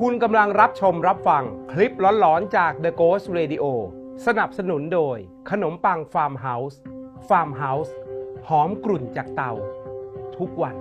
คุณกำลังรับชมรับฟังคลิปหลอนๆจาก The Ghost Radio สนับสนุนโดย ขนมปังฟาร์มเฮาส์ฟาร์มเฮาส์หอมกลุ่นจากเตา ทุกวัน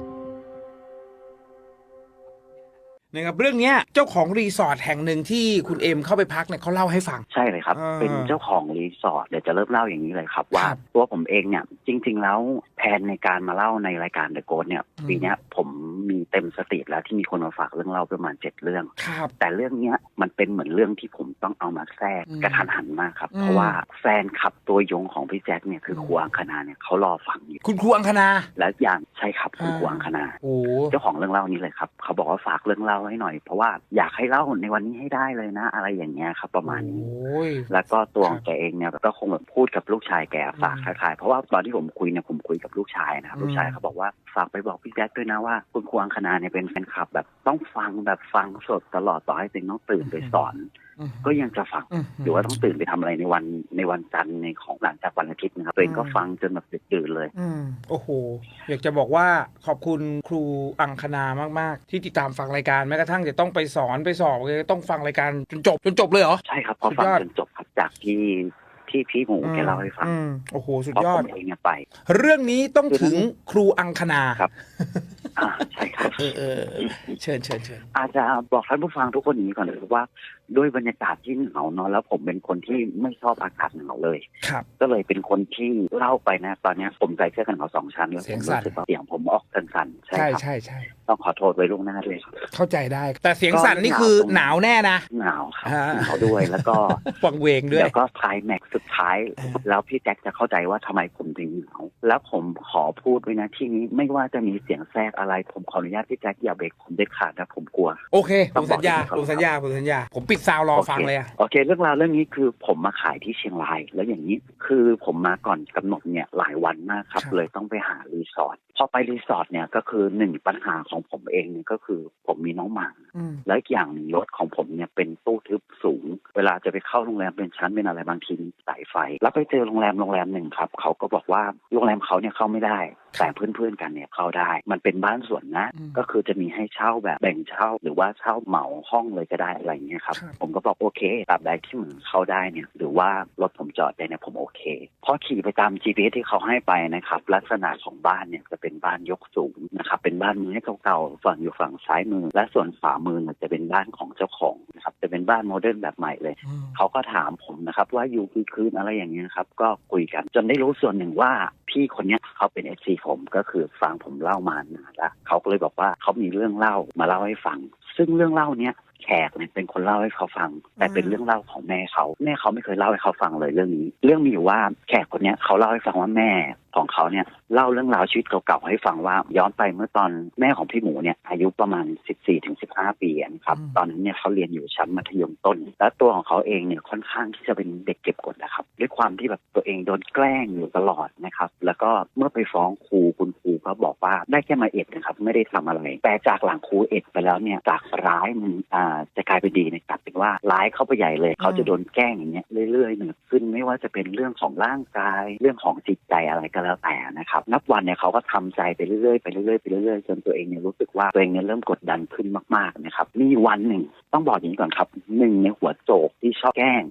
นะครับเรื่องเนี้ยเจ้าของรีสอร์ทแห่งหนึ่งที่คุณเอ็มเข้าไปพักเนี่ยเขาเล่าให้ฟัง ใช่เลยครับ อ่าเป็นเจ้าของรีสอร์ทเดี๋ยวจะเริ่มเล่าอย่างนี้เลยครับ ว่าครับตัวผมเองเนี่ยจริง ๆ แล้วแผนในการมาเล่าในรายการ The Ghost เนี่ยอืม ปีเนี้ยผมมีเต็มสติแล้วที่มีคนมาฝากเรื่องเล่าประมาณเจ็ดเรื่อง ครับ แต่เรื่องเนี้ยมันเป็นเหมือนเรื่องที่ผมต้องเอามาแทรกอืมกระทันหันมากครับ อืม เพราะว่าแฟนขับตัวยงของพี่แจ็คเนี่ยคือครูอังคณาเนี่ยเขารอฟังอยู่คุณครูอังคณา และอย่างใช่ครับคุณอ่าครูอังคณา โอ้ เจ้าของเรื่องเล่านี้เลยครับ เขาบอกว่าฝากเรื่องเล่าให้หน่อย เพราะว่าอยากให้เล่าในวันนี้ให้ได้เลยนะ อะไรอย่างเงี้ยครับ ประมาณนี้โอ้ยแล้วก็ตัวครับของแกเองเนี่ยก็คงแบบพูดกับลูกชายแกฝากอืมคล้ายๆเพราะว่าตอนที่ผมคุยเนี่ยผมคุยกับลูกชายนะครับอืมลูกชายเขาบอกว่าฝากไปบอกพี่แจ๊คด้วยนะว่าคุณครูอังคณาเนี่ยเป็นแฟนคลับแบบต้องฟังแบบฟังสดตลอดต่อให้ตัวเองต้องตื่นไปสอนอืม ก็ยังจะฟังอืมหรือว่าต้องตื่นไปทำอะไรในวันในวันจันทร์ในของหลังจากวันอาทิตย์นะครับตัวเองก็อืมฟังจนแบบดึกดื่นเลยอืมโอ้โหอยากจะบอกว่าขอบคุณครูอังคณามาก ๆ ที่ติดตามฟังรายการแม้กระทั่งจะต้องไปสอนไปสอบเลยต้องฟังรายการจนจบจนจบเลยเหรอใช่ครับพอสุดฟังยอดจนจบครับจากที่ที่พี่หมูแกเล่าให้ฟังอืมโอ้โห สุดเพราะยอผดมเองเนี่ยไป เรื่องนี้ต้องถึงครูอังคณาครับอ่าใช่ครับเออเออเออเชิญเชิญเชิญอาจจะบอกท่านผู้ฟังทุกคนอย่างนี้ก่อนเลยว่า ด้วยบรรยากาศที่หนาวเนอะแล้วผมเป็นคนที่ไม่ชอบอากาศหนาวเลย ครับ ก็เลยเป็นคนที่เล่าไปนะ ตอนเนี้ยผมใส่เสื้อกันหนาวสองชั้นแล้วเสีผยงมสั่น รู้สึกว่าเสียงผมออกสั่นๆใช่ใช่ครับใช่ใช่ต้องขอโทษไว้ล่วงหน้าด้วยครับเข้าใจได้ แต่เสียงสั่นนี่คือหนาวแน่นะ หนาวครับอ่า หนาวด้วยแล้วก็ฟังเวงด้วย เดี๋ยวก็คลายแม็กซ์สุดท้ายเออแล้วพี่แจ็คจะเข้าใจว่าทำไมผมถึงหนาวแล้วผมขอพูดไว้นะที่นี้ไม่ว่าจะมีเสียงแทรกอะไร ผมขออนุญาตพี่แจ็คอย่าเบรกผมเด็ดขาดนะผมกลัว โอเคผต้อมงบอกสัญญาให้เขาผมสัญญา ผมสัญญา ผมปิดซาวรอฟังเลยอะโอเค เรื่องราวเรื่องนี้คือผมมาขายที่เชียงราย แล้วอย่างนี้คือผมมาก่อนกำหนดเนี่ยหลายวันมากครับ เลยต้องไปหารีสอร์ทพอไปรีสอร์ทเนี่ยก็คือหนึ่งปัญหาของผมเองเนี่ยก็คือผมมีน้องหมาอืมแล้วอีกอย่างหนึ่งรถของผมเนี่ยเป็นตู้ทึบสูง เวลาจะไปเข้าโรงแรมเป็นชั้นเป็นอะไรบางทีมีสายไฟ แล้วไปเจอโรงแรมโรงแรมหนึ่งครับเขาก็บอกว่าโรงแรมเขาเนี่ยเข้าไม่ได้ แต่เพื่อนๆกันเนี่ยเข้าได้ มันเป็นบ้านสวนนะอืมก็คือจะมีให้เช่าแบบแบ่งเช่า หรือว่าเช่าเหมาห้องเลยก็ได้อะไรอย่างเงี้ยครับครับ ผมก็บอกโอเคตราบใดที่มันเข้าได้เนี่ย หรือว่ารถผมจอดได้เนี่ยผมโอเค พอขี่ไปตาม GPS ที่เขาให้ไปนะครับ ลักษณะของบ้านเนี่ยจะเป็นบ้านยกสูงนะครับ เป็นบ้านไม้เก่าๆ ฝั่งอยู่ฝั่งซ้ายมือ และส่วนขวามือเนี่ยจะเป็นบ้านของเจ้าของนะครับ จะเป็นบ้านโมเดิร์นแบบใหม่เลยอืมเขาก็ถามผมนะครับว่าอยู่กี่คืนอะไรอย่างเงี้ยครับ ก็คุยกันจนได้รู้ส่วนหนึ่งว่า พี่คนเนี้ยเขาเป็นเอซีผมก็คือฟังผมเล่ามานานละเขาก็เลยบอกว่าเขามีเรื่องเล่ามาเล่าให้ฟัง ซึ่งเรื่องเล่าเนี้ยแขกเนี่ยเป็นคนเล่าให้เขาฟัง แต่เป็นเรื่องเล่าของแม่เขา แม่เขาไม่เคยเล่าให้เขาฟังเลยเรื่องนี้ เรื่องมีอยู่ว่าแขกคนเนี้ยเขาเล่าให้ฟังว่าแม่ ของเขาเนี่ยเล่าเรื่องราวชีวิตเก่าๆให้ฟังว่าย้อนไปเมื่อตอนแม่ของพี่หมูเนี่ยอายุประมาณ 14ถึง15 ปีนะครับอืมตอนนั้นเนี่ยเขาเรียนอยู่ชั้นมัธยมต้น และตัวของเขาเองเนี่ยค่อนข้างที่จะเป็นเด็กเก็บกดนะครับด้วยความที่แบบตัวเองโดนแกล้งอยู่ตลอดนะครับแล้วก็เมื่อไปฟ้องครูคุณครูก็บอกว่าได้แค่มาเอ็ดนะครับไม่ได้ทำอะไร แต่จากหลังครูเอ็ดไปแล้วเนี่ยจากร้ายมันอ่าจะกลายเป็นดีเนี่ยกลับเป็นว่าร้ายเข้าไปใหญ่เลย เขาจะโดนแกล้งอย่างเงี้ยเรื่อยๆเหนือขึ้น ไม่ว่าจะเป็นเรื่องของร่างกาย เรื่องของจิตใจอะไรก็แล้วแต่นะครับ นับวันเนี่ยเขาก็ทำใจไปเรื่อยๆไปเรื่อยๆไปเรื่อยๆจนตัวเองเนี่ยรู้สึกว่าตัวเองเนี่ยเริ่มกดดันขึ้นมากๆนะครับมีวันหนึ่งต้องบอกอย่างนี้ก่อนครับหนึ่งในหัวโจกที่ชอบแกล้ง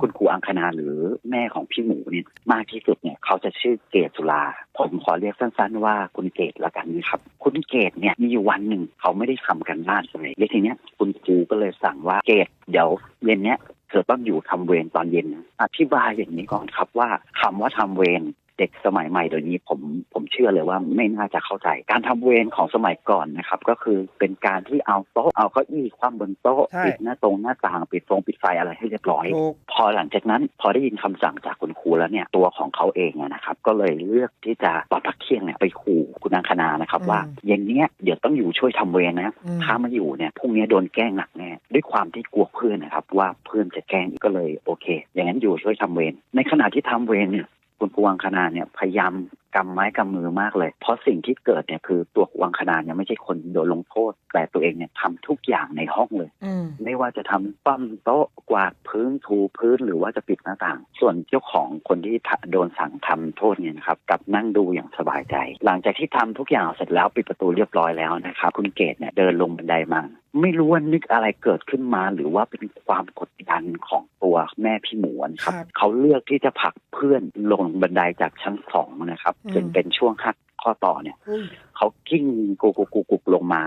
คุณครูอังคณาหรือแม่ของพี่หมูเนี่ยมากที่สุดเนี่ยเขาจะชื่อเกตสุลาผมขอเรียกสั้นๆ ว่าคุณเกตละกันนะครับ คุณเกตเนี่ยมีอยู่วันหนึ่งเขาไม่ได้ทำกันบ้านเลยแล้ทีเนี้ยคุณครูก็เลยสั่งว่าเกตเดี๋ยวเย็นเนี้ย เธอต้องอยู่ทำเวรตอนเย็นนะอธิบายอย่างนี้ก่อนครับว่าคำว่าทำเวร เด็กสมัยใหม่เดี๋ยวนี้ผมผมเชื่อเลยว่าไม่น่าจะเข้าใจ การทำเวรของสมัยก่อนนะครับ ก็คือเป็นการที่เอาโต๊ะเอาเก้าอี้คว่ำบนโต๊ะใช่ปิดหน้าตรงหน้าต่างปิดฟงปิดไฟอะไรให้เรียบร้อยถูกพอหลังจากนั้นพอได้ยินคำสั่งจากคุณครูแล้วเนี่ยตัวของเขาเองอะนะครับ ก็เลยเลือกที่จะตอนพักเที่ยงเนี่ยไปขู่คุณนางคณานะครับอืมว่าเย็นเนี้ยเดี๋ยวต้องอยู่ช่วยทำเวรนะอืมถ้าไม่อยู่เนี่ยพรุ่งนี้โดนแกล้งหนักแน่ด้วยความที่กลัวเพื่อนนะครับ ว่าเพื่อนจะแกล้งก็เลยโอเค อย่างนั้นอยู่ช่วยทำเวรในขณะที่ทำเวรเนี่ย คุณภูวังคณาเนี่ยพยายาม กำไม้กำมือมากเลย เพราะสิ่งที่เกิดเนี่ยคือตัววังคณาเนี่ยไม่ใช่คนโดนลงโทษ แต่ตัวเองเนี่ยทำทุกอย่างในห้องเลยอืมไม่ว่าจะทำปั้มโต๊ะกวาดพื้นถูพื้นหรือว่าจะปิดหน้าต่าง ส่วนเจ้าของคนที่โดนสั่งทำโทษเนี่ยนะครับกลับนั่งดูอย่างสบายใจ หลังจากที่ทำทุกอย่างเสร็จแล้วปิดประตูเรียบร้อยแล้วนะครับคุณเกดเนี่ยเดินลงบันไดมาไม่รู้ว่านึกอะไรเกิดขึ้นมา หรือว่าเป็นความกดดันของตัวแม่พี่หมูนะครับครับ เขาเลือกที่จะผลักเพื่อนลงบันไดจากชั้นสองนะครับอืมจนเป็นช่วงหักข้อต่อเนี่ยอุ้ยเขากิ้งกุกกุกกุกกุกลงมา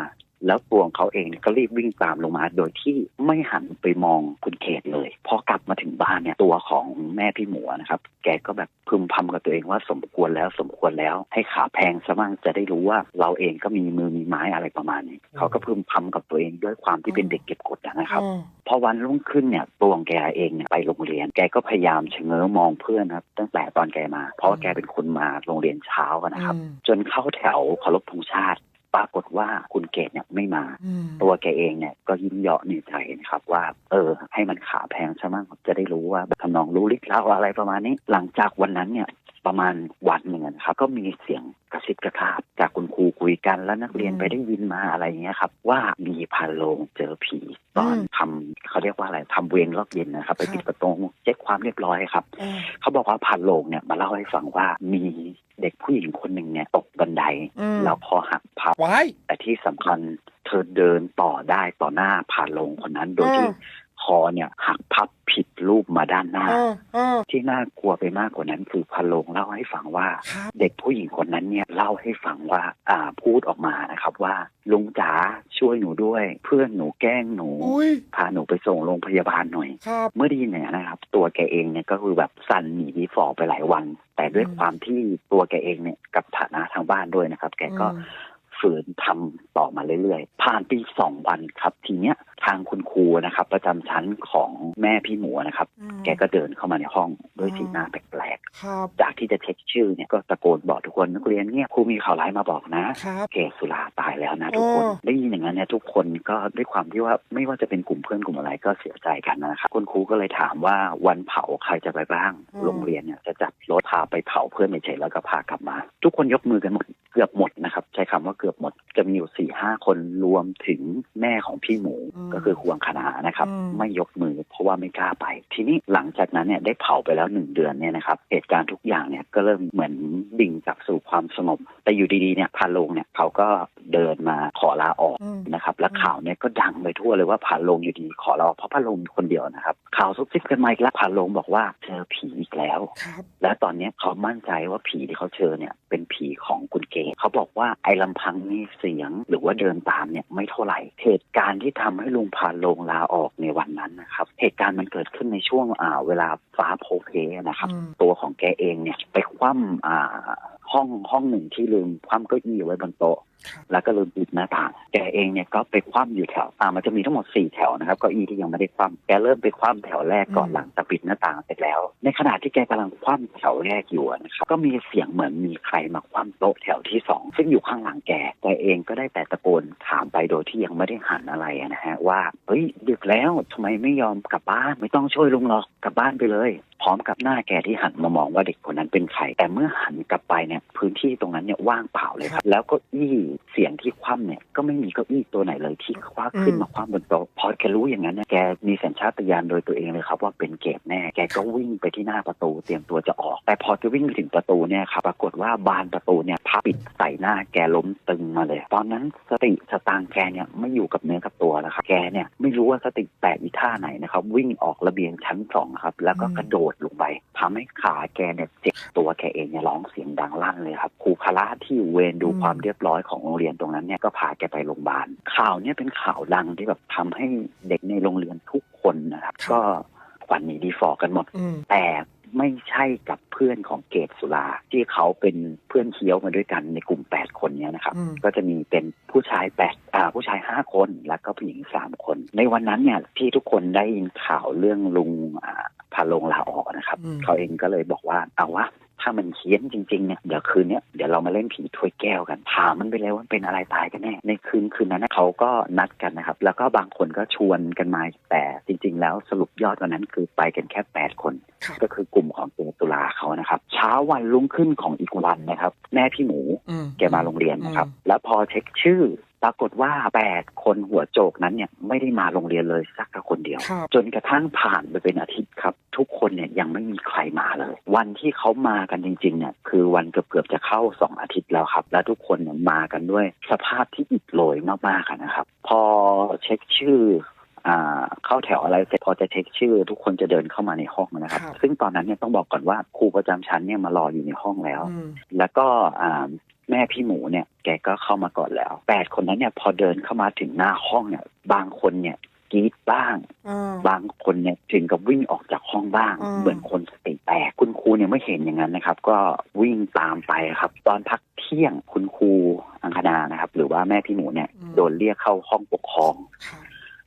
แล้วตัวของเขาเองเนี่ยก็รีบวิ่งตามลงมา โดยที่ไม่หันไปมองคุณเขตเลย พอกลับมาถึงบ้านเนี่ยตัวของแม่พี่หมูนะครับ แกก็แบบพึมพำกับตัวเองว่าสมควรแล้วสมควรแล้ว ให้ขาแพงซะบ้างจะได้รู้ว่าเราเองก็มีมือมีไม้อะไรประมาณนี้ เขาก็พึมพำกับตัวเองด้วยความที่เป็นเด็กเก็บกดนะครับอ๋อพอวันรุ่งขึ้นเนี่ยตัวของแกเองเนี่ยไปโรงเรียน แกก็พยายามเฉง้อมองเพื่อนนะครับ ตั้งแต่ตอนแกมา เพราะว่าแกเป็นคนมาโรงเรียนเช้าอะนะครับอืมจนเข้าแถวเคารพธงชาติ ปรากฏว่าคุณเกดเนี่ยไม่มาอืมตัวแกเองเนี่ยก็ยิ้มเยาะในใจนะครับว่า เออ ให้มันขาแพงใช่ไหมจะได้รู้ว่าทำนองรู้ลิกเล่าอะไรประมาณนี้ หลังจากวันนั้นเนี่ย ประมาณวันหนึ่งนะครับ ก็มีเสียงกระซิบกระซาบจากคุณครูคุยกันแล้วนักเรียนไปได้ยินมาอะไรเงี้ยครับ ว่ามีพันโลงเจอผีตอนทำเขาเรียกว่าอะไรทำเวรรอบเย็นนะครับ ไปปิดประตูเช็คความเรียบร้อยครับอ่าเขาบอกว่าพันโลงเนี่ยมาเล่าให้ฟังว่ามีเด็กผู้หญิงคนหนึ่งเนี่ยตกบันไดอืมแล้วพอหักพับไว้ายแต่ที่สำคัญเธอเดินต่อได้ต่อหน้าผ่านลงคนนั้นโดยที่อืม คอเนี่ยหักพับผิดรูปมาด้านหน้าอ่าอ่าที่น่ากลัวไปมากกว่านั้นคือพันลงเล่าให้ฟังว่าครับเด็กผู้หญิงคนนั้นเนี่ยเล่าให้ฟังว่าอ่าพูดออกมานะครับว่าลุงจ๋าช่วยหนูด้วย เพื่อนหนูแกล้งหนูอุ้ยพาหนูไปส่งโรงพยาบาลหน่อยครับเมื่อได้ยินอย่างนั้นนะครับ ตัวแกเองเนี่ยก็คือแบบสั่นหนีดีฟอร์ไปหลายวัน แต่ด้วยอืมความที่ตัวแกเองเนี่ยกับฐานะทางบ้านด้วยนะครับ แกก็อืม ฝืนทำต่อมาเรื่อยๆ ผ่านปีสองวันครับ ทีเนี้ยทางคุณครูนะครับ ประจำชั้นของแม่พี่หมูนะครับอืมแกก็เดินเข้ามาในห้องด้วยสีหน้าแปลกครับๆจากที่จะเช็คชื่อเนี่ยก็ตะโกนบอกทุกคนนักเรียนเนี่ยครูมีข่าวร้ายมาบอกนะครับเกศสุราตายแล้วนะทุกคนอ๋อได้ยินอย่างนั้นเนี่ยทุกคนก็ด้วยความที่ว่าไม่ว่าจะเป็นกลุ่มเพื่อนกลุ่มอะไรก็เสียใจกันนะครับคุณครูก็เลยถามว่าวันเผาใครจะไปบ้าง โรงเรียนเนี่ยจะจัดรถพาไปเผาเพื่อนเฉยๆแล้วก็พากลับมา ทุกคนยกมือกันหมด เกือบหมดนะครับ ใช้คำว่าเกือบหมด จะมีอยู่สี่ห้าคนรวมถึงแม่ของพี่หมูอืมก็คือควงคณะนะครับอืมไม่ยกมือเพราะว่าไม่กล้าไป ทีนี้หลังจากนั้นเนี่ยได้เผาไปแล้วหนึ่งเดือนเนี่ยนะครับเหตุการณ์ทุกอย่างเนี่ยก็เริ่มเหมือนดิ่งกลับสู่ความสงบแต่อยู่ดีๆเนี่ยพาลงเนี่ยเขาก็เดินมาขอลาออกอืมนะครับ และข่าวเนี่ยก็ดังไปทั่วเลยว่าพาลงอยู่ดีขอลาออกเพราะพาลงอยู่คนเดียวนะครับ ข่าวซุบซิบกันมาอีกแล้วพาลงบอกว่าเจอผีอีกแล้วครับและตอนเนี้ยเขามั่นใจว่าผีที่เขาเจอเนี่ยเป็นผีของคุณเกศเขาบอกว่าไอ้ลำพังมีเสียง หรือว่าเดินตามเนี่ยไม่เท่าไหร่เหตุการณ์ที่ทำให้ลุงพานลงลาออกในวันนั้นนะครับ เหตุการณ์มันเกิดขึ้นในช่วงอ่าเวลาฟ้าโพเพนะครับอืมตัวของแกเองเนี่ยไปคว่ำอ่าห้องห้องหนึ่งที่ลืมคว่ำเก้าอี้ไว้บนโต๊ะครับ แล้วก็ลืมปิดหน้าต่างแกเองเนี่ยก็ไปคว่ำอยู่แถวอ่ามันจะมีทั้งหมดสี่แถวนะครับเก้าอี้ที่ยังไม่ได้คว่ำแกเริ่มไปคว่ำแถวแรกก่อนอืมหลังจากปิดหน้าต่างเสร็จแล้ว ในขณะที่แกกำลังคว่ำแถวแรกอยู่อะนะครับก็มีเสียงเหมือนมีใครมาคว่ำโต๊ะแถวที่สองซึ่งอยู่ข้างหลังแกแกเองก็ได้แต่ตะโกนถามไปโดยที่ยังไม่ได้หันอะไรอะนะฮะว่าเฮ้ยดึกแล้วทำไมไม่ยอมกลับบ้านไม่ต้องช่วยลุงหรอกกลับบ้านไปเลยพร้อมกับหน้าแกที่หันมามองว่าเด็กคนนั้นเป็นใครแต่เมื่อหันกลับไปเนี่ยพื้นที่ตรงนั้นเนี่ยว่างเปล่าเลยครับแล้วเก็อี้เสียงที่คว่ำเนี่ยก็ไม่มีเก้าอี้ตัวไหนเลยที่คว้าขึ้นมาคว่ำบนโต๊ะพอแกรู้อย่างนั้นเนี่ยแกมีสัญชาตญาณโดยตัวเองเลยครับว่าเป็นเกตแน่แกก็วิ่งไปที่หน้าประตูเตรียมตัวจะออก แต่พอจะวิ่งไปถึงประตูเนี่ยครับปรากฏว่าบานประตูเนี่ยพับปิดใส่หน้าแกล้มตึงมาเลย ตอนนั้นสติสตางค์แกเนี่ยไม่อยู่กับเนื้อกับตัวแล้วครับแกเนี่ยไม่รู้ว่าสติแตกอีท่าไหนนะครับวิ่งออกระเบียงชั้นสองครับแล้วก็กระโดดลงไปทำให้ขาแกเนี่ยเจ็บตัวแกเองเนี่ยร้องเสียงดังลั่นเลยครับครูพละที่อยู่เวรดูอืมความเรียบร้อยของโรงเรียนตรงนั้นเนี่ยก็พาแกไปโรงพยาบาลข่าวเนี่ยเป็นข่าวดังที่แบบทำให้เด็กในโรงเรียนทุกคนนะครับก็ขวัญหนีดีฟอร์กันหมดอืมแต่ไม่ใช่กับเพื่อนของเกตสุราที่เขาเป็นเพื่อนเคี้ยวมาด้วยกันในกลุ่ม 8 คนเนี้ยนะครับอืมก็จะมีเป็นผู้ชายแปดอ่าผู้ชายห้าคนแล้วก็ผู้หญิงสามคน ในวันนั้นเนี่ยที่ทุกคนได้ยินข่าวเรื่องลุงอ่าพาลงลาออกนะครับอืมเขาเองก็เลยบอกว่าเอาวะ ถ้ามันเคี้ยนจริงๆเนี่ยเดี๋ยวคืนเนี้ยเดี๋ยวเรามาเล่นผีถ้วยแก้วกันถามมันไปเลยว่าเป็นอะไรตายกันแน่ในคืนคืนนั้นนะเขาก็นัดกันนะครับ แล้วก็บางคนก็ชวนกันมาแต่จริง ๆ แล้วสรุปยอดวันนั้นคือไปกันแค่แปดคนครับก็คือกลุ่มของเกตุลาเขานะครับ เช้าวันรุ่งขึ้นของอีกวันนะครับ แม่พี่หมูอืมแกมาโรงเรียนนะครับอืมแล้วพอเช็คชื่อ ปรากฏว่าแปดคนหัวโจกนั้นเนี่ยไม่ได้มาโรงเรียนเลยสักคนเดียวครับจนกระทั่งผ่านไปเป็นอาทิตย์ครับททุกคนเนี่ยยังไม่มีใครมาเลย วันที่เขามากันจริงๆเนี่ยคือวันเกือบๆจะเข้าสองอาทิตย์แล้วครับ แล้วทุกคนเนี่ยมากันด้วย สภาพที่อิดโรยมากๆอะนะครับ พอเช็คชื่ออ่าเข้าแถวอะไรเสร็จพอจะเช็คชื่อ ทุกคนจะเดินเข้ามาในห้องนะครับครับซึ่งตอนนั้นเนี่ยต้องบอกก่อนว่าครูประจำชั้นเนี่ยมารออยู่ในห้องแล้วอืมแล้วก็อ่า แม่พี่หมูเนี่ยแกก็เข้ามาก่อนแล้วแปดคนนั้นเนี่ยพอเดินเข้ามาถึงหน้าห้องเนี่ย บางคนเนี่ยกรีดบ้างอ่าบางคนเนี่ยถึงกับวิ่งออกจากห้องบ้างอืมเหมือนคนสติแตกคุณครูเนี่ยไม่เห็นอย่างนั้นนะครับ ก็วิ่งตามไปครับ ตอนพักเที่ยงคุณครูอังคณานะครับ หรือว่าแม่พี่หมูเนี่ยโดนเรียกเข้าห้องปกครองค่ะ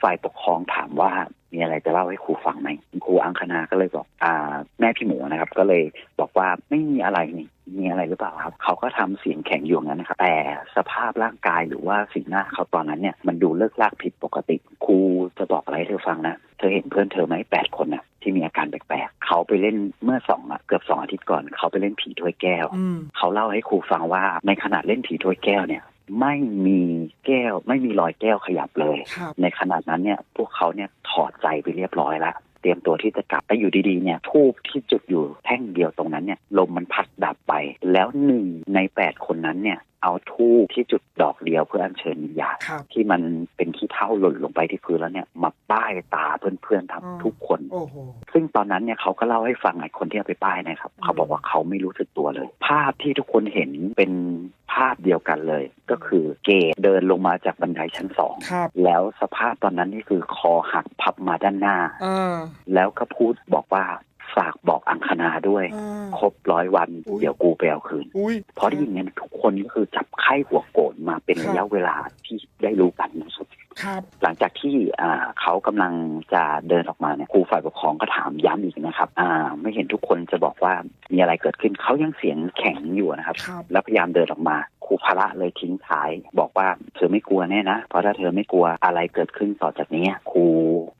ฝ่ายปกครองถามว่ามีอะไรจะเล่าให้ครูฟังไหมคุณครูอังคณาก็เลยบอกอ่า แม่พี่หมูนะครับ ก็เลยบอกว่าไม่มีอะไรนี่มีอะไรหรือเปล่าครับ เขาก็ทำเสียงแข็งอยู่อย่างนั้นนะครับ แต่สภาพร่างกายหรือว่าสีหน้าเขาตอนนั้นเนี่ยมันดูเลิกลากผิดปกติ ครูจะบอกอะไรให้เธอฟังนะเธอเห็นเพื่อนเธอไหมแปดคนนะที่มีอาการแปลกๆเขาไปเล่นเมื่อสองอะเกือบสองอาทิตย์ก่อน เขาไปเล่นผีถ้วยแก้วอืมเขาเล่าให้ครูฟังว่าในขณะเล่นผีถ้วยแก้วเนี่ย ไม่มีแก้ว ไม่มีรอยแก้วขยับเลยครับในขณะนั้นเนี่ยพวกเขาเนี่ยถอดใจไปเรียบร้อยแล้วเตรียมตัวที่จะกลับแต่อยู่ดีๆเนี่ยทูบที่จุดอยู่แท่งเดียวตรงนั้นเนี่ยลมมันพัดดับไป แล้วหนึ่งในแปดคนนั้นเนี่ยเอาทูบที่จุดดอกเดียวเพื่ออัญเชิญวิญญาณครับที่มันเป็นขี้เท่าหล่นลงไปที่พื้นแล้วเนี่ยมาป้ายตาเพื่อนๆอืมทำทุกคนโอ้โหซึ่งตอนนั้นเนี่ยเขาก็เล่าให้ฟังไอ้คนที่เอาไปป้ายนะครับอืมเขาบอกว่าเขาไม่รู้สึกตัวเลย ภาพที่ทุกคนเห็นเป็น ภาพเดียวกันเลย ก็คือเกดเดินลงมาจากบันไดชั้นสองครับ แล้วสภาพตอนนั้นนี่คือคอหักพับมาด้านหน้าอ่าแล้วก็พูดบอกว่าฝากบอกอังคณาด้วย อ่าครบร้อยวัน อุ๊ย เดี๋ยวกูไปเอาคืนอุ้ย เพราะได้ยินเนี่ยทุกคนก็คือจับไข้หัวโกรธมาเป็นครับ ระยะเวลาที่ได้รู้กันนะ ครับครับหลังจากที่อ่าเขากำลังจะเดินออกมาเนี่ยครูฝ่ายปกครองก็ถามย้ำอีกนะครับอ่าไม่เห็นทุกคนจะบอกว่ามีอะไรเกิดขึ้นเขายังเสียงแข็งอยู่นะครับ ครับ แล้วพยายามเดินออกมาครูพระเลยทิ้งท้าย บอกว่าเธอไม่กลัวแน่นะ เพราะถ้าเธอไม่กลัวอะไรเกิดขึ้นต่อจากนี้ครู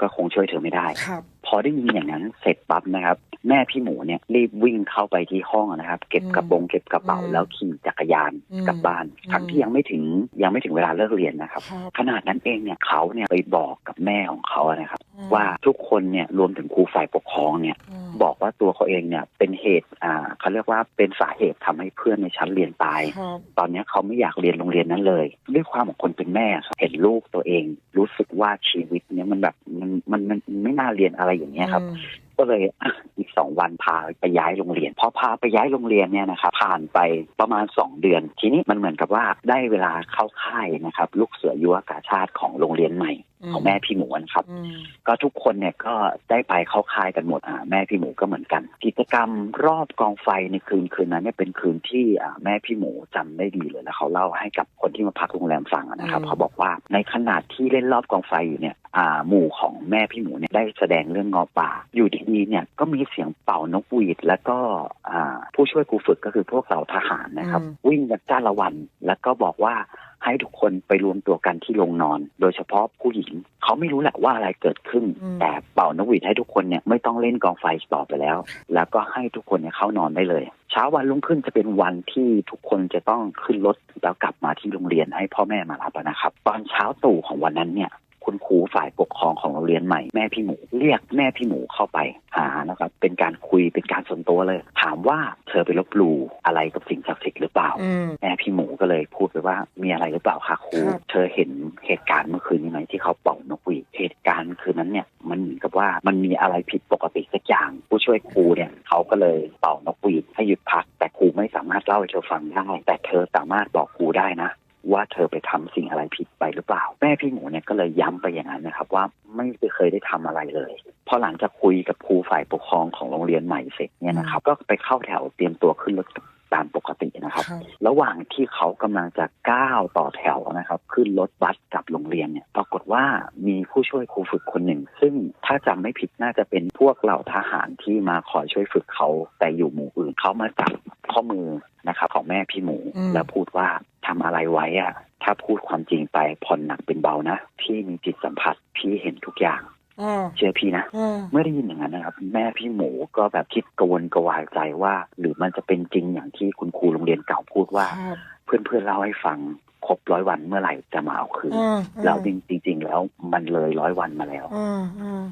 ก็คงช่วยเธอไม่ได้ ครับ พอได้ยินอย่างนั้นเสร็จปั๊บนะครับ แม่พี่หมูเนี่ยรีบวิ่งเข้าไปที่ห้องนะครับ เก็บอืมกระโปรงเก็บกระเป๋าอืมแล้วขี่จักรยานอืมกลับบ้าน อืม ทั้งที่ยังไม่ถึงยังไม่ถึงเวลาเลิกเรียนนะครับ ครับ ขนาดนั้นเองเนี่ยเขาเนี่ยไปบอกกับแม่ของเขานะครับอืมว่าทุกคนเนี่ยรวมถึงครูฝ่ายปกครองเนี่ยมบอกว่าตัวเขาเองเนี่ยเป็นเหตุอ่าเขาเรียกว่าเป็นสาเหตุทำให้เพื่อนในชั้นเรียนตายครับตอนเนี้ยเขาไม่อยากเรียนโรงเรียนนั้นเลย ด้วยความของคนเป็นแม่ครับเห็นลูกตัวเอง รู้สึกว่าชีวิตเนี่ยมันแบบมันมันมันไม่น่าเรียนอะไรอย่างเงี้ยครับอืมก็เลยอีกสองวันพาไปย้ายโรงเรียนพอพาไปย้ายโรงเรียนเนี่ยนะครับผ่านไปประมาณสองเดือน ทีนี้มันเหมือนกับว่าได้เวลาเข้าค่ายนะครับ ลูกเสือยุวกาชาติของโรงเรียนใหม่ ของแม่พี่หมูนะครับอืมก็ทุกคนเนี่ยก็ได้ไปเข้าค่ายกันหมดอ่าแม่พี่หมูก็เหมือนกัน กิจกรรมรอบกองไฟในคืนคืนนั้นเนี่ยเป็นคืนที่อ่าแม่พี่หมูจำได้ดีเลยแล้วเขาเล่าให้กับคนที่มาพักโรงแรมฟังอะนะครับอืมเขาบอกว่าในขณะที่เล่นรอบกองไฟอยู่เนี่ยอ่าหมู่ของแม่พี่หมูเนี่ยได้แสดงเรื่องงอป่า อยู่ดีๆเนี่ยก็มีเสียงเป่านกหวีด แล้วก็อ่าผู้ช่วยครูฝึกก็คือพวกเราทหารนะครับ วิ่งกันจ้าละวันแล้วก็บอกว่า ให้ทุกคนไปรวมตัวกันที่โรงนอน โดยเฉพาะผู้หญิง เขาไม่รู้แหละว่าอะไรเกิดขึ้นอืมแต่เป่านกหวีดให้ทุกคนเนี่ยไม่ต้องเล่นกองไฟต่อไปแล้ว แล้วก็ให้ทุกคนเนี่ยเข้านอนได้เลย เช้าวันรุ่งขึ้นจะเป็นวันที่ทุกคนจะต้องขึ้นรถแล้วกลับมาที่โรงเรียนให้พ่อแม่มารับนะครับ ตอนเช้าตรู่ของวันนั้นเนี่ย คุณครูฝ่ายปกครองของโรงเรียนใหม่แม่พี่หมูเรียกแม่พี่หมูเข้าไปหานะครับเป็นการคุยเป็นการส่วนตัวเลย ถามว่าเธอไปลบหลู่อะไรกับสิ่งศักดิ์สิทธิ์หรือเปล่าอืมแม่พี่หมูก็เลยพูดไปว่ามีอะไรหรือเปล่าคะครูครับเธอเห็นเหตุการณ์เมื่อคืนนี้ไหมที่เขาเป่านกหวีดเหตุการณ์คืนนั้นเนี่ยมันเหมือนกับว่ามันมีอะไรผิดปกติสักอย่าง ผู้ช่วยครูเนี่ยเขาก็เลยเป่านกหวีดให้หยุดพัก แต่ครูไม่สามารถเล่าให้เธอฟังได้แต่เธอสามารถบอกครูได้นะ ว่าเธอไปทำสิ่งอะไรผิดไปหรือเปล่า แม่พี่หมูเนี่ยก็เลยย้ำไปอย่างนั้นนะครับ ว่าไม่เคยได้ทำอะไรเลยพอหลังจากคุยกับครูฝ่ายปกครองของโรงเรียนใหม่เสร็จเนี่ยนะครับ ก็ไปเข้าแถวเตรียมตัวขึ้นรถตามปกตินะครับครับระหว่างที่เขากำลังจะก้าวต่อแถวนะครับ ขึ้นรถบัสกลับโรงเรียนเนี่ย ปรากฏว่ามีผู้ช่วยครูฝึกคนหนึ่ง ซึ่งถ้าจำไม่ผิดน่าจะเป็นพวกเหล่าทหารที่มาคอยช่วยฝึกเขาแต่อยู่หมู่อื่นเขามาจับ ข้อมือนะครับของแม่พี่หมูอืมแล้วพูดว่าทำอะไรไว้อะถ้าพูดความจริงไปผ่อนหนักเป็นเบานะพี่มีจิตสัมผัสพี่เห็นทุกอย่างอ่าเชื่อพี่นะอ่าเมื่อได้ยินอย่างนั้นนะครับ แม่พี่หมูก็แบบคิดกระวนกระวายใจว่า หรือมันจะเป็นจริงอย่างที่คุณครูโรงเรียนเก่าพูดว่าครับเพื่อนๆเล่าให้ฟังครบร้อยวันเมื่อไหร่จะมาเอาคืนอ่าแล้วจริงๆแล้วมันเลยร้อยวันมาแล้วอ่าอ่า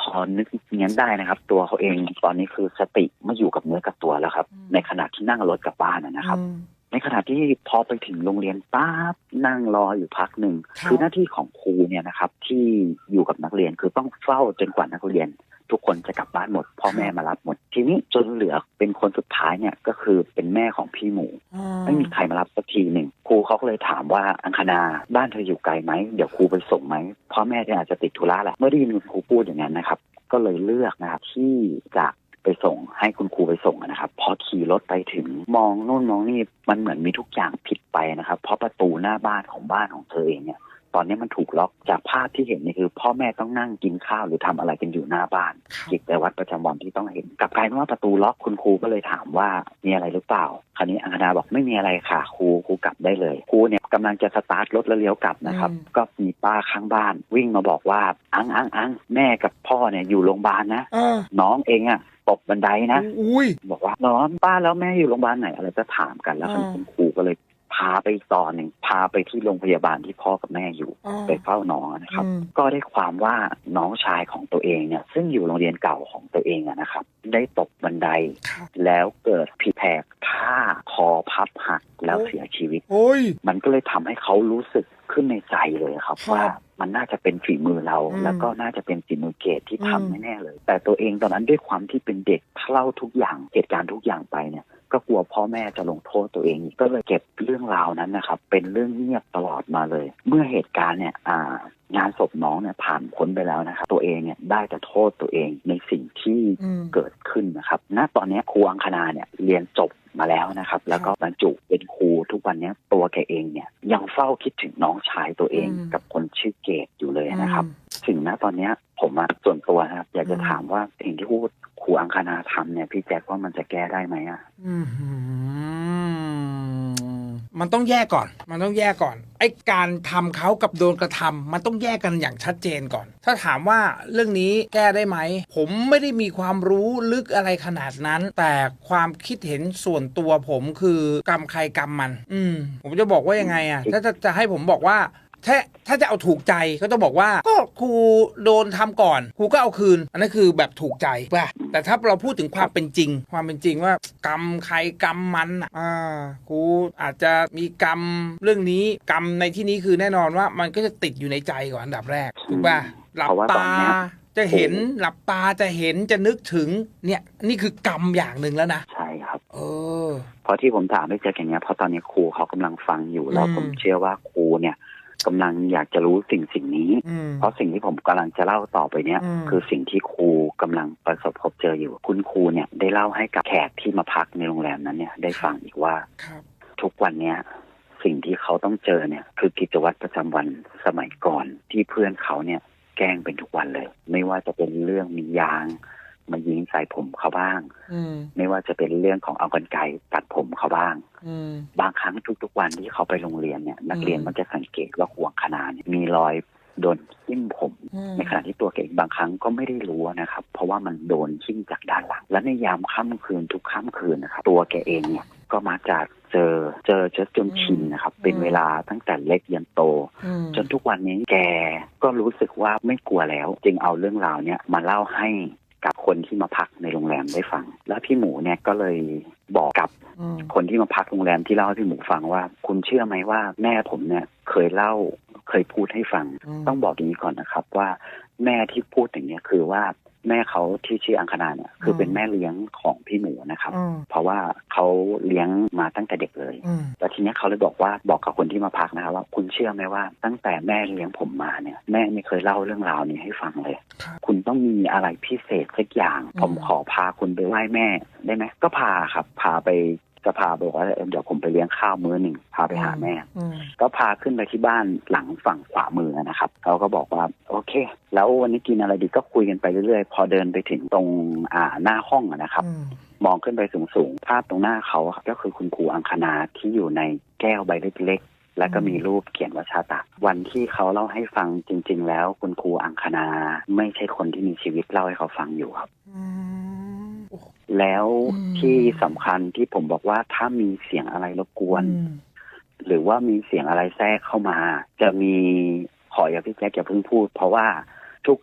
พพอนึกงั้นได้นะครับ ตัวเขาเองตอนนี้คือสติไม่อยู่กับเนื้อกับตัวแล้วครับ ในขณะที่นั่งรถกลับบ้านนะนะครับอืมในขณะที่พอไปถึงโรงเรียนปั๊บนั่งรออยู่พักหนึ่งครับคือหน้าที่ของครูเนี่ยนะครับ ที่อยู่กับนักเรียนคือต้องเฝ้าจนกว่านักเรียน ทุกคนจะกลับบ้านหมดพ่อแม่มารับหมด ทีนี้จนเหลือเป็นคนสุดท้ายเนี่ยก็คือเป็นแม่ของพี่หมูอ่าไม่มีใครมารับสักทีหนึ่งครูเขาก็เลยถามว่าอังคณาบ้านเธออยู่ไกลไหมเดี๋ยวครูไปส่งไหมพ่อแม่เนี่ยอาจจะติดธุระแหละเมื่อได้ยินคุณครูพูดอย่างนั้นนะครับ ก็เลยเลือกนะครับที่จะไปส่งให้คุณครูไปส่งนะครับพอขี่รถไปถึงมองโน่นมองนี่มันเหมือนมีทุกอย่างผิดไปนะครับ เพราะประตูหน้าบ้านของบ้านของเธอเองเนี่ย ตอนนี้มันถูกล็อกจากภาพที่เห็นนี่คือ พ่อแม่ต้องนั่งกินข้าวหรือทำอะไรกันอยู่หน้าบ้านกิจวัตรประจำวันที่ต้องเห็นกลับกลายเป็นว่าประตูล็อกคุณครูก็เลยถามว่ามีอะไรหรือเปล่า คราวนี้อังคณาบอกไม่มีอะไรค่ะครูครูกลับได้เลยครูเนี่ยกำลังจะสตาร์ทรถแล้วเลี้ยวกลับนะครับ ก็มีป้าข้างบ้าน วิ่งมาบอกว่าอังอังอังแม่กับพ่อเนี่ยอยู่โรงพยาบาลนะอ่าน้องเองอะตกบันไดนะอุ้ยบอกว่าน้องป้าแล้วแม่อยู่โรงพยาบาลไหนอะไรก็ถามกันแล้วอ่าคุณครูก็เลย พาไปอีกตอนหนึ่งพาไปที่โรงพยาบาลที่พ่อกับแม่อยู่อ่าไปเฝ้าน้องนะครับอืมก็ได้ความว่าน้องชายของตัวเองเนี่ยซึ่งอยู่โรงเรียนเก่าของตัวเองอะนะครับ ได้ตกบันไดครับแล้วเกิดผิดแผกผ้าคอพับหักแล้วเสียชีวิตโอ้ยมันก็เลยทำให้เขารู้สึกขึ้นในใจเลยครับครับว่ามันน่าจะเป็นฝีมือเราอืมแล้วก็น่าจะเป็นฝีมือเกตที่อืมทำแน่ๆเลย แต่ตัวเองตอนนั้นด้วยความที่เป็นเด็กถ้าเล่าทุกอย่างเหตุการณ์ทุกอย่างไปเนี่ย ก็กลัวพ่อแม่จะลงโทษตัวเองอีกก็เลยเก็บเรื่องราวนั้นนะครับ เป็นเรื่องเงียบตลอดมาเลย เมื่อเหตุการณ์เนี่ยอ่างานศพน้องเนี่ยผ่านพ้นไปแล้วนะครับตัวเองเนี่ยได้แต่โทษตัวเองในสิ่งที่อืมเกิดขึ้นนะครับณตอนนี้ครูอังคณาเนี่ยเรียนจบมาแล้วนะครับ แล้วก็บรรจุเป็นครูทุกวันนี้ตัวแกเองเนี่ยยังเฝ้าคิดถึงน้องชายตัวเองอืมกับคนชื่อเกตอยู่เลยนะครับอืมถึงณตอนเนี้ย ผมอะส่วนตัวนะครับอยากจะอืมถามว่าสิ่งที่พูดครูอังคณาทำเนี่ย พี่แจ็คว่ามันจะแก้ได้ไหมอะอืมมันต้องแยกก่อน มันต้องแยกก่อน ไอ้การทำเขากับโดนกระทำมันต้องแยกกันอย่างชัดเจนก่อน ถ้าถามว่าเรื่องนี้แก้ได้ไหม ผมไม่ได้มีความรู้ลึกอะไรขนาดนั้น แต่ความคิดเห็นส่วนตัวผมคือกรรมใครกรรมมัน อืม ผมจะบอกว่ายังไงอะถ้าจะจะให้ผมบอกว่า ถ้าถ้าจะเอาถูกใจก็ต้องบอกว่า ก็ครูโดนทำก่อนครูก็เอาคืน อันนั้นคือแบบถูกใจป่ะแต่ถ้าเราพูดถึงความเป็นจริง ความเป็นจริงว่ากรรมใครกรรมมันอะอ่าครูอาจจะมีกรรมเรื่องนี้กรรมในที่นี้คือแน่นอนว่ามันก็จะติดอยู่ในใจก่อนอันดับแรกถูกป่ะหลับเพราะว่าตอนตาเนี้ยจะเห็นหลับตาจะเห็นจะนึกถึงเนี่ยนี่คือกรรมอย่างหนึ่งแล้วนะใช่ครับเออเพราะที่ผมถามพี่แจ็คอย่างเงี้ยเพราะตอนนี้ครูเขากำลังฟังอยู่แล้วอืมผมเชื่อว่าครูเนี่ย กำลังอยากจะรู้สิ่งสิ่งนี้อืมเพราะสิ่งที่ผมกำลังจะเล่าต่อไปเนี่ยอืมคือสิ่งที่ครูกำลังประสบพบเจออยู่ คุณครูเนี่ยได้เล่าให้กับแขกที่มาพักในโรงแรมนั้นเนี่ยได้ฟังอีกว่าครับทุกวันเนี้ยสิ่งที่เขาต้องเจอเนี่ย คือกิจวัตรประจำวันสมัยก่อนที่เพื่อนเขาเนี่ยแกล้งเป็นทุกวันเลย ไม่ว่าจะเป็นเรื่องมียาง มายิงใส่ผมเขาบ้างอืมไม่ว่าจะเป็นเรื่องของเอากรรไกรตัดผมเขาบ้างอืมบางครั้งทุกๆวันที่เขาไปโรงเรียนเนี่ย นักเรียนอืมมันจะสังเกตว่าห่วงขนาเนี่ยมีรอยโดนทิ่มผมอืมในขณะที่ตัวแกเองบางครั้งก็ไม่ได้รู้นะครับ เพราะว่ามันโดนทิ่มจากด้านหลัง และในยามค่ำคืนทุกค่ำคืนนะครับตัวแกเองเนี่ยก็มาจากเจอเจอเจอจนชินนะครับ เป็นเวลาตั้งแต่เล็กยันโตอืมจนทุกวันนี้แกก็รู้สึกว่าไม่กลัวแล้ว จึงเอาเรื่องราวเนี่ยมาเล่าให้ กับคนที่มาพักในโรงแรมได้ฟัง แล้วพี่หมูเนี่ยก็เลยบอกกับอืมคนที่มาพักโรงแรมที่เล่าให้พี่หมูฟังว่า คุณเชื่อไหมว่าแม่ผมเนี่ยเคยเล่าเคยพูดให้ฟังมต้องบอกอย่างนี้ก่อนนะครับว่าแม่ที่พูดอย่างเนี้ยคือว่า แม่เขาที่ชื่ออังคณาเนี่ยคือเป็นแม่เลี้ยงของพี่หมูนะครับอืมเพราะว่าเขาเลี้ยงมาตั้งแต่เด็กเลยอืมแล้วทีเนี้ยเขาเลยบอกว่าบอกกับคนที่มาพักนะครับว่าคุณเชื่อไหมว่าตั้งแต่แม่เลี้ยงผมมาเนี่ย แม่ไม่เคยเล่าเรื่องราวนี้ให้ฟังเลยครับคุณต้องมีอะไรพิเศษสักอย่างอืมผมขอพาคุณไปไหว้แม่ได้ไหมก็พาครับพาไป จะพาบอกว่าเออเดี๋ยวผมไปเลี้ยงข้าวมื้อหนึ่งพาไปหาแม่อืมก็พาขึ้นไปที่บ้านหลังฝั่งขวามือนะครับเขาก็บอกว่าโอเค แล้ววันนี้กินอะไรดีก็คุยกันไปเรื่อยๆ พอเดินไปถึงตรงอ่าหน้าห้องอะนะครับอืมมองขึ้นไปสูงๆ ภาพตรงหน้าเขาครับก็คือคุณครูอังคณาที่อยู่ในแก้วใบเล็กๆ แล้วก็มีรูปเขียนว่าชาตะวันที่เขาเล่าให้ฟังจริง ๆ แล้ว คุณครูอังคณาไม่ใช่คนที่มีชีวิตเล่าให้เขาฟังอยู่ครับอืมโอ้ แล้วอืมที่สำคัญที่ผมบอกว่าถ้ามีเสียงอะไรรบกวนอืมหรือว่ามีเสียงอะไรแทรกเข้ามา จะมีขออย่าพี่แจ๊คอย่าเพิ่งพูด เพราะว่า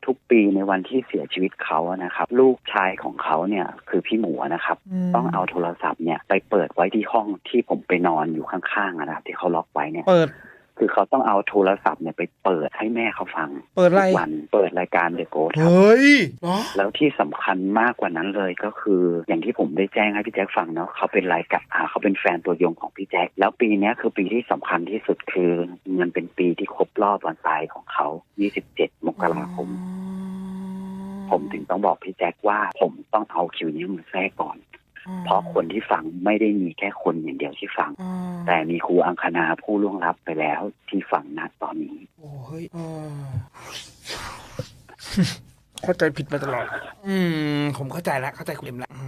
ทุกๆปีในวันที่เสียชีวิตเขาอะนะครับ ลูกชายของเขาเนี่ยคือพี่หมูอะนะครับ ต้องเอาโทรศัพท์เนี่ยไปเปิดไว้ที่ห้องที่ผมไปนอนอยู่ข้างๆอะนะครับที่เขาล็อกไว้เนี่ยเปิด คือเขาต้องเอาโทรศัพท์เนี่ยไปเปิดให้แม่เขาฟังเปิดอะไร ทุกวันเปิดรายการเดอะโกครับเฮ้ยเหรอแล้วที่สำคัญมากกว่านั้นเลยก็คือ อย่างที่ผมได้แจ้งให้พี่แจ็คฟังเนาะเขาเป็นรายการอ่าเขาเป็นแฟนตัวยงของพี่แจ็คแล้วปีเนี้ยคือปีที่สำคัญที่สุดคือมันเป็นปีที่ครบรอบวันตายของเขา 27 มกราคม ผมถึงต้องบอกพี่แจ็คว่าผมต้องเอาคิวนี้มาแทรกก่อน เพราะคนที่ฟังไม่ได้มีแค่คนอย่างเดียวที่ฟังอ่าแต่มีครูอังคณาผู้ล่วงลับไปแล้วที่ฟังณตอนนี้ โอ้เฮ้ยเออเข้าใจผิดมาตลอด อืม ผมเข้าใจแล้วเข้าใจคุณเอ็มแล้วอื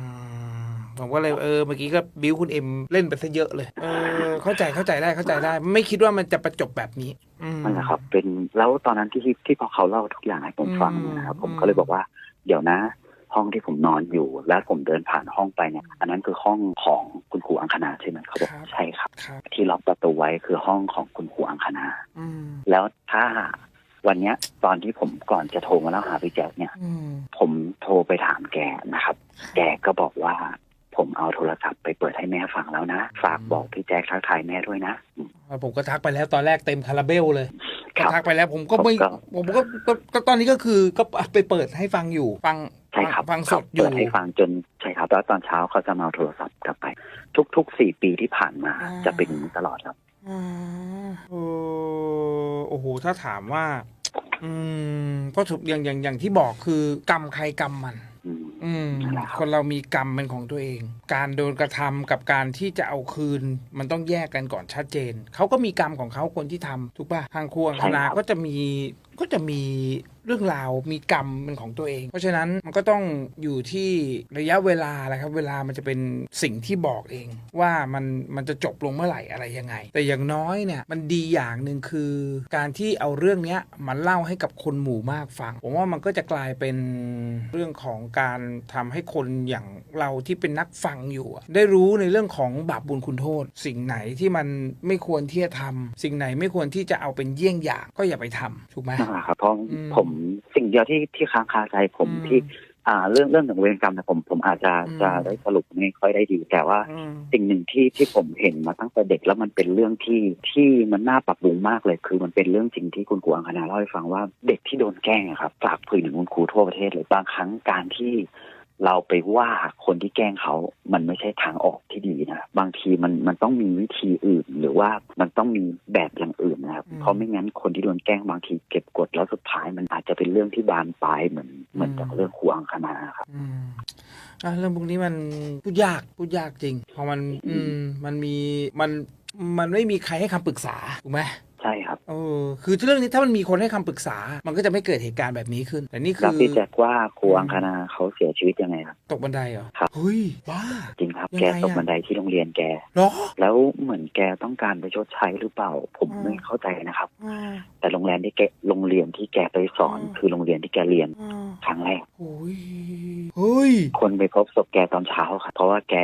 มผมก็เลยเออเมื่อกี้ก็บิ้วคุณเอ็มเล่นไปซะเยอะเลย เออ เข้าใจเข้าใจได้เข้าใจได้ ไม่คิดว่ามันจะประจบแบบนี้อืมนั่นแหละครับ เป็นแล้วตอนนั้นที่ที่พอเขาเล่าทุกอย่างให้ผมฟังอืมนะครับผมอืมก็เลยบอกว่า เดี๋ยวนะ ห้องที่ผมนอนอยู่ แล้วผมเดินผ่านห้องไปเนี่ย อันนั้นคือห้องของคุณครูอังคณาใช่ไหมเขาบอกใช่ครับครับที่ล็อกประตูไว้คือห้องของคุณครูอังคณาอืมแล้วถ้าวันเนี้ยตอนที่ผมก่อนจะโทรมาแล้วหาพี่แจ๊คเนี่ยอืมผมโทรไปถามแกนะครับ แกก็บอกว่า ผมเอาโทรศัพท์ไปเปิดให้แม่ฟังแล้วนะ ฝากบอกพี่แจ๊คทักทายแม่ด้วยนะอืมผมก็ทักไปแล้วตอนแรกเต็มคาราเบลเลยคก็รับทักไปแล้วผมก็ไม่ผมก็ผมก็ก็ก็ตอนนี้ก็คือก็ไปเปิดให้ฟังอยู่ฟัง ใช่ครับฟังคสรับดอยู่เปิดให้ฟังจนใช่ครับแล้วตอนเช้าเขาจะมาเอาโทรศัพท์กลับไป ทุกๆสี่ปีที่ผ่านมาอ่าจะเป็นอย่างนี้ตลอดครับอ่าเออโอ้โหถ้าถามว่า อืมก็ถูกอย่างอย่างอย่างที่บอกคือกรรมใครกรรมมัน อืมอืมนั่นแหละครับคนเรามีกรรมเป็นของตัวเอง การโดนกระทำกับการที่จะเอาคืน มันต้องแยกกันก่อนชัดเจนเขาก็มีกรรมของเขาคนที่ทำถูกป่ะทางครูอังคณาก็จะมีก็จะมี เรื่องราวมีกรรมเป็นของตัวเอง เพราะฉะนั้นมันก็ต้องอยู่ที่ระยะเวลาแหละครับเวลามันจะเป็นสิ่งที่บอกเอง ว่ามันมันจะจบลงเมื่อไหร่อะไรยังไง แต่อย่างน้อยเนี่ยมันดีอย่างหนึ่งคือ การที่เอาเรื่องเนี้ยมาเล่าให้กับคนหมู่มากฟัง ผมว่ามันก็จะกลายเป็นเรื่องของการทำให้คนอย่างเราที่เป็นนักฟังอยู่ ได้รู้ในเรื่องของบาปบุญคุณโทษ สิ่งไหนที่มันไม่ควรที่จะทำสิ่งไหนไม่ควรที่จะเอาเป็นเยี่ยงอย่างก็อย่าไปทำถูกไหมนั่นแหละครับเพราะอืมผมสิ่งเดียวที่ที่ค้างคาใจผมอืมที่อ่าเรื่องเรื่องของเวรกรรมเนี่ยผมผมอาจจะอืมจะได้สรุปไม่ค่อยได้ดี แต่ว่าอืมสิ่งหนึ่งที่ที่ผมเห็นมาตั้งแต่เด็กแล้วมันเป็นเรื่องที่ที่มันน่าปรับปรุงมากเลย คือมันเป็นเรื่องจริงที่คุณครูอังคณาเล่าให้ฟังว่าเด็กที่โดนแกล้งอะครับฝากคุยถึงคุณครูทั่วประเทศเลยบางครั้งการที่ เราไปว่าคนที่แกล้งเขา มันไม่ใช่ทางออกที่ดีนะ บางทีมันมันต้องมีวิธีอื่น หรือว่ามันต้องมีแบบอย่างอื่นนะครับอืมเพราะไม่งั้นคนที่โดนแกล้งบางทีเก็บกดแล้วสุดท้ายมันอาจจะเป็นเรื่องที่บานปลายเหมือนเหมือนจากเรื่องครูอังคณาครับอืมอะเรื่องพวกนี้มันพูดยากพูดยากจริง เพราะมัน อืมมันมีมันมันไม่มีใครให้คำปรึกษาถูกไหม ใช่ครับเออคือเรื่องนี้ถ้ามันมีคนให้คำปรึกษา มันก็จะไม่เกิดเหตุการณ์แบบนี้ขึ้น แต่นี่คืแล้วอพี่แจ็คว่าครูอังคณาเขาเสียชีวิตยังไงครับ ตกบันไดเหรอครับ เฮ้ยบ้า จริงครับยังแกไงอะตกบันไดที่โรงเรียนแก เหรอ แล้วเหมือนแกต้องการไปชดใช้หรือเปล่า ผมอืม ไม่เข้าใจนะครับ อ่า แต่โรงแรมที่แกโรงเรียนที่แกไปสอน อืม คือโรงเรียนที่แกเรียนอ่าครั้งแรกโอ้ยเฮ้ยคนไปพบศพแกตอนเช้าครับเพราะว่าแก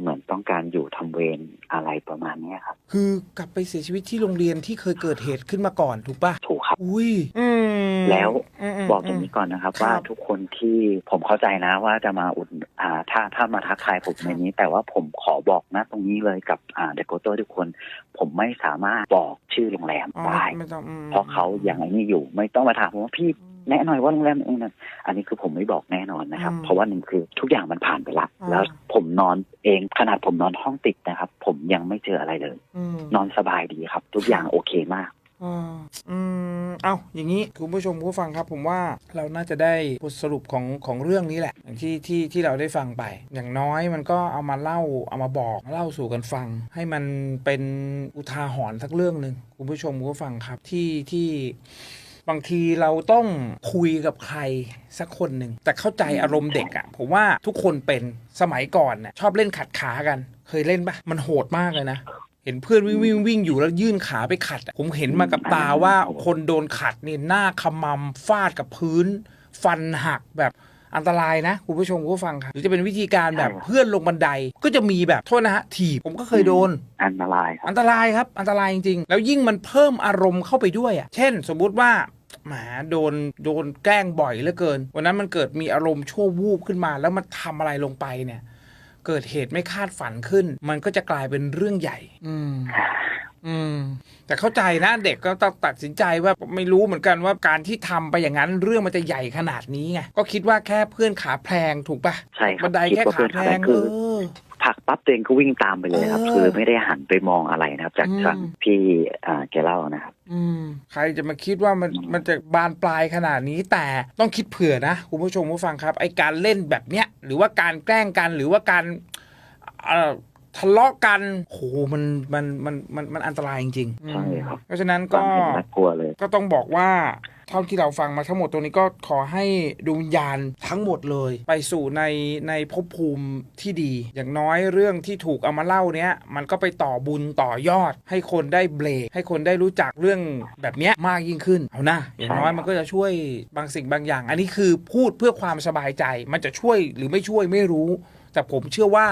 เหมือนต้องการอยู่ทำเวรอะไรประมาณเนี้ยครับ คือกลับไปเสียชีวิตที่โรงเรียนที่เคยเกิดเหตุขึ้นมาก่อนถูกป่ะถูกครับ อุ้ยอืมแล้วมบอกอย่างนี้ก่อนนะครับครับ ว่าทุกคนที่ผมเข้าใจนะว่าจะมาอุดอ่าถ้าถ้ามาทักทายผมครับในนี้ แต่ว่าผมขอบอกนะตรงนี้เลยกับอ่าเดโกโต้ทุกคน ผมไม่สามารถบอกชื่อโรงแรมอ๋อได้ไม่ต้องอืมเพราะเขายังไอ้นี่อยู่ ไม่ต้องมาถามผมว่าพี่แนะหน่อยว่าโรงแรมเองนะอันนี้คือผมไม่บอกแน่นอนนะครับอืมเพราะว่าหนึ่งคือทุกอย่างมันผ่านไปละอ่าแล้วผมนอนเองขนาดผมนอนห้องติดนะครับ ผมยังไม่เจออะไรเลยอืมนอนสบายดีครับ ทุกอย่างโอเคมากอ่าอืมเอาอย่างนี้คุณผู้ชมผู้ฟังครับ ผมว่าเราน่าจะได้บทสรุปของของเรื่องนี้แหละอย่างที่ที่ที่เราได้ฟังไป อย่างน้อยมันก็เอามาเล่าเอามาบอกเล่าสู่กันฟัง ให้มันเป็นอุทาหรณ์สักเรื่องหนึ่งคุณผู้ชมผู้ฟังครับที่ที่ บางทีเราต้องคุยกับใครสักคนหนึ่งแต่เข้าใจอารมณ์เด็กอะ่ะผมว่าทุกคนเป็นสมัยก่อนน่ะชอบเล่นขัดขากัน เคยเล่นปะมันโหดมากเลยนะเห็นเพื่อนวิ่งวิ่งวิ่งอยู่แล้วยื่นขาไปขัด ผมเห็นมากับตาว่าคนโดนขัดนี่หน้าขมำฟาดกับพื้น ฟันหักแบบ อันตรายนะคุณผู้ชมคุณผู้ฟังครับหรือจะเป็นวิธีการแบบใช่ครับเพื่อนลงบันไดก็จะมีแบบโทษนะฮะถีบผมก็เคยโดน อันตรายครับอันตรายครับ อันตรายจริงๆ แล้วยิ่งมันเพิ่มอารมณ์เข้าไปด้วยอะเช่น สมมุติว่าแหมโดนโดนแกล้งบ่อยเหลือเกิน วันนั้นมันเกิดมีอารมณ์ชั่ววูบขึ้นมา แล้วมันทำอะไรลงไปเนี่ย เกิดเหตุไม่คาดฝันขึ้น มันก็จะกลายเป็นเรื่องใหญ่ อืม อืมแต่เข้าใจนะเด็กก็ต้องตัดสินใจว่าไม่รู้เหมือนกันว่าการที่ทำไปอย่างนั้นเรื่องมันจะใหญ่ขนาดนี้ไงก็คิดว่าแค่เพื่อนขาแพลงถูกปะใช่ครับบันไดคิดแค่ว่าขาเพื่อนแพลขาแพลงงเอคืออผลักปั๊บตัวเองก็วิ่งตามไปเลยครับเออคือไม่ได้หันไปมองอะไรนะครับ จากอืมทางพี่อ่าแกเล่านะครับ อืม ใครจะมาคิดว่ามันมันจะบานปลายขนาดนี้แต่ต้องคิดเผื่อนะคุณผู้ชมผู้ฟังครับไอการเล่นแบบเนี้ยหรือว่าการแกล้งกันหรือว่าการเอ่อ ทะเลาะกันโหมันมันมันมันมันอันตรายจริงๆใช่ครับ เพราะฉะนั้นฟัก็งเห็นน่ากลัวเลย ก็ต้องบอกว่าเท่าที่เราฟังมาทั้งหมดตรงนี้ก็ขอให้ดวงวิญญาณทั้งหมดเลย ไปสู่ในในภพภูมิที่ดี อย่างน้อยเรื่องที่ถูกเอามาเล่าเนี้ยมันก็ไปต่อบุญต่อยอด ให้คนได้เบรกให้คนได้รู้จักเรื่องแบบเนี้ยมากยิ่งขึ้นเอานะอย่างน้อยใช่ครับมันก็จะช่วยบางสิ่งบางอย่าง อันนี้คือพูดเพื่อความสบายใจมันจะช่วยหรือไม่ช่วยไม่รู้ แต่ผมเชื่อว่า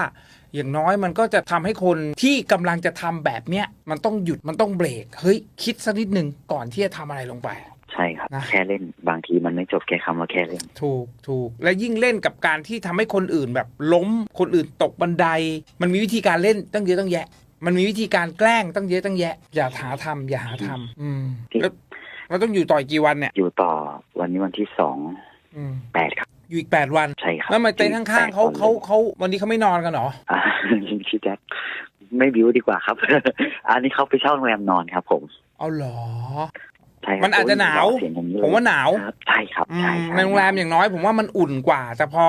อย่างน้อยมันก็จะทำให้คนที่กำลังจะทำแบบเนี้ยมันต้องหยุดมันต้องเบรกเฮ้ยคิดสักนิดหนึ่งก่อนที่จะทำอะไรลงไปใช่ครับนะแค่เล่นบางทีมันไม่จบแค่คำว่าแค่เล่น ถูกถูกและยิ่งเล่นกับการที่ทำให้คนอื่นแบบล้มคนอื่นตกบันได มันมีวิธีการเล่นตั้งเยอะตั้งแยะ มันมีวิธีการแกล้งตั้งเยอะตั้งแยะ อย่าหาทำอย่าหาทำอืมแล้วเราต้องอยู่ต่ออีกกี่วันเนี่ย อยู่ต่อวันนี้วันที่สองอืมแปดครับ อยู่อีกแปดวัน ใช่ครับแล้วทำไมาเต็นท์ข้างๆเขาเขาเขาวันนี้เขาไม่นอนกันเหรออ่าพี่แจ็คไม่บิวดีกว่าครับ อันนี้เขาไปเช่าโรงแรมนอนครับ ผมเอาเหรอ ใช่ครับมันอาจจะหนาวเสียงอย่างนี้เลยผมว่าหนาว ครับใช่ครับอืใช่มครับในโรงแรมอย่างน้อยผมว่ามันอุ่นกว่า แต่พอ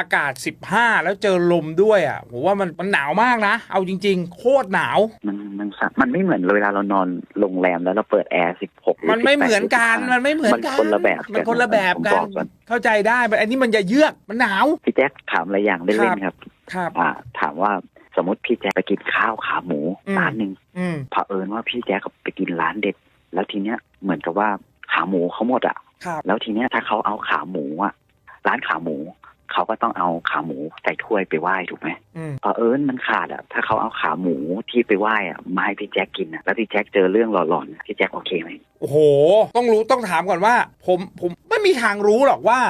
อากาศ 15 แล้วเจอลมด้วยอะผมว่ามันมันหนาวมากนะ เอาจริง ๆ โคตรหนาว มันมันสะมันไม่เหมือนเวลาเรานอนโรงแรมแล้วเราเปิดแอร์สิบหกมันไม่เหมือนกัน มันไม่เหมือนมันกันคนละแบบมันคนละแบบผมกับนอกก่อนเข้าใจได้แต่อันนี้มันจะเยือกมันหนาว พี่แจ็คถามอะไรอย่างเล่นๆครับ ครับอ่าถามว่าสมมติพี่แจ็คไปกินข้าวขาหมูอืมร้านหนึ่งอืมเผอิญว่าพี่แจ็คไปกินร้านเด็ด แล้วทีเนี้ยเหมือนกับว่าขาหมูเขาหมดอะครับแล้วทีเนี้ยถ้าเขาเอาขาหมูอะร้านขาหมู เขาก็ต้องเอาขาหมูใส่ถ้วยไปไหว้ถูกไหมอืมเผอิญมันขาดอะถ้าเขาเอาขาหมูที่ไปไหว้อะมาให้พี่แจ็คกินอะแล้วพี่แจ็คเจอเรื่องหลอนๆพี่แจ็คโอเคไหมโอ้โห ต้องรู้ต้องถามก่อนว่า ผมผมไม่มีทางรู้หรอกว่า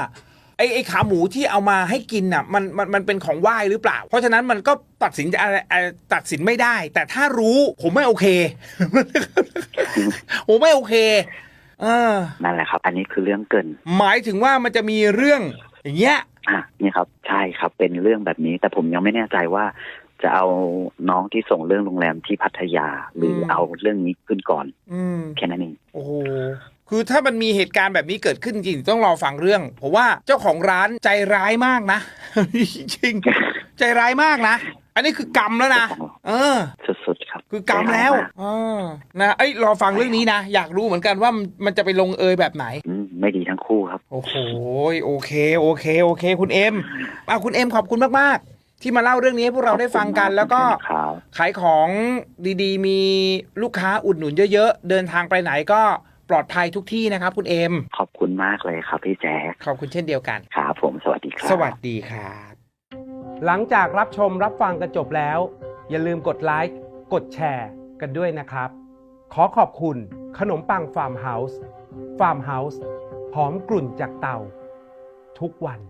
ไอ้ไอ้ขาหมูที่เอามาให้กินน่ะมันมันมันเป็นของไหว้หรือเปล่า เพราะฉะนั้นมันก็ตัดสินอะไรอะไรตัดสินไม่ได้ แต่ถ้ารู้ผมไม่โอเคผมไม่โอเคเออนั่นแหละครับ อันนี้คือเรื่องเกิน หมายถึงว่ามันจะมีเรื่องอย่างเงี้ย อะนี่ครับ ใช่ครับเป็นเรื่องแบบนี้ แต่ผมยังไม่แน่ใจว่า จะเอาน้องที่ส่งเรื่องโรงแรมที่พัทยา หรืออมเอาเรื่องนี้ขึ้นก่อน อืมแค่นั้นเองโอ้โหคือถ้ามันมีเหตุการณ์แบบนี้เกิดขึ้นจริงต้องรอฟังเรื่องผมว่าเจ้าของร้านใจร้ายมากนะจริงๆใจร้ายมากนะอันนี้คือกรรมแล้วนะเออสุดๆครับคือกรรมแล้วใจร้ายมากเออนะเอ้ยรอฟังเรื่องนี้นะอยากรู้เหมือนกันว่ามันมันจะไปลงเอยแบบไหนอืมไม่ดีทั้ง คู่ครับ โอ้โหโอเค โอเค โอเค คุณเอ็มอะคุณเอ็มขอบคุณมาก ๆ ที่มาเล่าเรื่องนี้ให้พวกเราได้ฟังกัน แล้วก็ครับขายของดีๆ มีลูกค้าอุดหนุนเยอะ ๆ เดินทางไปไหนก็ปลอดภัยทุกที่นะครับ คุณเอ็มขอบคุณมากเลยครับพี่แจ๊คขอบคุณเช่นเดียวกันครับผมสวัสดีครับ สวัสดีครับ หลังจากรับชมรับฟังกันจบแล้ว อย่าลืมกดไลค์กดแชร์กันด้วยนะครับ ขอขอบคุณขนมปังฟาร์มเฮาส์ฟาร์มเฮาส์ หอมกลุ่นจากเตาทุกวัน